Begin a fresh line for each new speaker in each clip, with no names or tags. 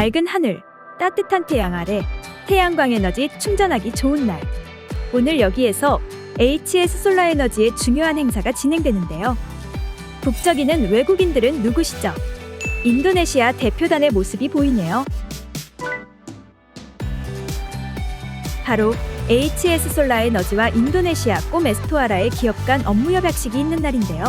맑은 하늘, 따뜻한 태양 아래 태양광 에너지 충전하기 좋은 날. 오늘 여기에서 HS 솔라에너지의 중요한 행사가 진행되는데요. 북적이는 외국인들은 누구시죠? 인도네시아 대표단의 모습이 보이네요. 바로 HS 솔라에너지와 인도네시아 꼬메스토아라의 기업 간 업무 협약식이 있는 날인데요.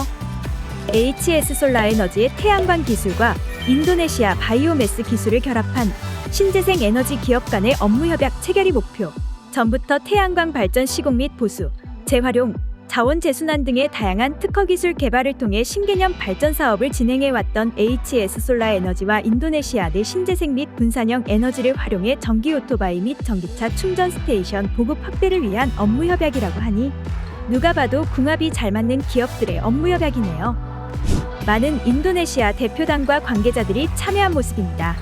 HS 솔라에너지의 태양광 기술과 인도네시아 바이오매스 기술을 결합한 신재생 에너지 기업 간의 업무 협약 체결이 목표. 전부터 태양광 발전 시공 및 보수, 재활용, 자원 재순환 등의 다양한 특허 기술 개발을 통해 신개념 발전 사업을 진행해 왔던 HS 솔라 에너지와 인도네시아 내 신재생 및 분산형 에너지를 활용해 전기 오토바이 및 전기차 충전 스테이션 보급 확대를 위한 업무 협약이라고 하니 누가 봐도 궁합이 잘 맞는 기업들의 업무 협약이네요. 많은 인도네시아 대표단과 관계자들이 참여한 모습입니다.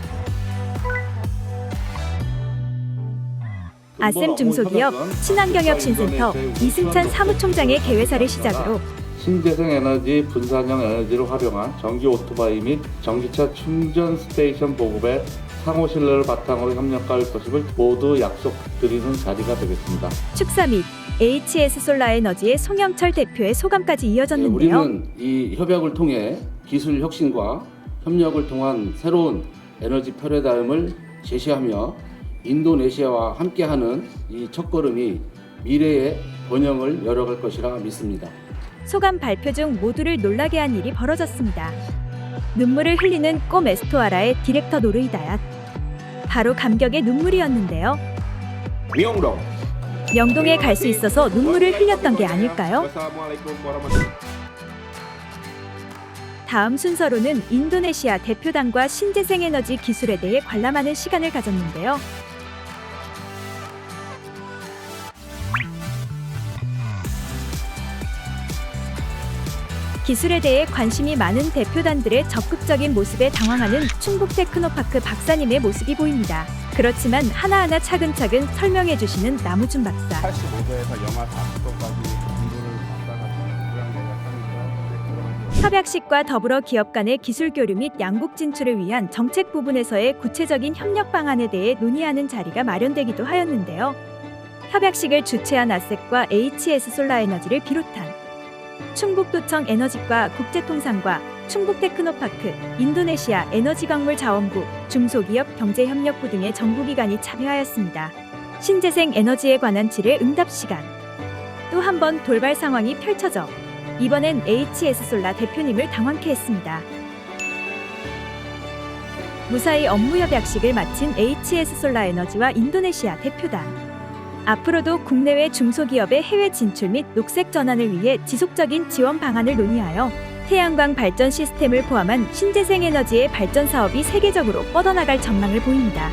아셈 중소기업 친환경혁신센터 이승찬 사무총장의 개회사를 시작으로
신재생 에너지 분산형 에너지를 활용한 전기 오토바이 및 전기차 충전 스테이션 보급에 상호 신뢰를 바탕으로 협력할 것임을 모두 약속드리는 자리가 되겠습니다.
축사 및 HS 솔라에너지의 송영철 대표의 소감까지
네,
이어졌는데요.
우리는 이 협약을 통해 기술 혁신과 협력을 통한 새로운 에너지 패러다임을 제시하며 인도네시아와 함께하는 이 첫걸음이 미래의 번영을 열어갈 것이라 믿습니다.
소감 발표 중 모두를 놀라게 한 일이 벌어졌습니다. 눈물을 흘리는 꼬 메스토아라의 디렉터 노르이다얏. 바로 감격의 눈물이었는데요.
Myeongdong.
명동에 갈 수 있어서 눈물을 흘렸던 게 아닐까요? 다음 순서로는 인도네시아 대표단과 신재생 에너지 기술에 대해 관람하는 시간을 가졌는데요. 기술에 대해 관심이 많은 대표단들의 적극적인 모습에 당황하는 충북 테크노파크 박사님의 모습이 보입니다. 그렇지만 하나하나 차근차근 설명해 주시는 나무준 박사.
85도에서 영하 40도까지 온도를 왔다 갔다 하니까
협약식과 더불어 기업 간의 기술 교류 및 양국 진출을 위한 정책 부분에서의 구체적인 협력 방안에 대해 논의하는 자리가 마련되기도 하였는데요. 협약식을 주최한 아색과 HS 솔라에너지를 비롯한 충북도청 에너지과 국제통상과 충북테크노파크, 인도네시아 에너지광물자원부, 중소기업 경제협력부 등의 정부기관이 참여하였습니다. 신재생 에너지에 관한 질의 응답 시간. 또 한 번 돌발 상황이 펼쳐져 이번엔 HS 솔라 대표님을 당황케 했습니다. 무사히 업무 협약식을 마친 HS 솔라 에너지와 인도네시아 대표단. 앞으로도 국내외 중소기업의 해외 진출 및 녹색 전환을 위해 지속적인 지원 방안을 논의하여 태양광 발전 시스템을 포함한 신재생 에너지의 발전 사업이 세계적으로 뻗어나갈 전망을 보입니다.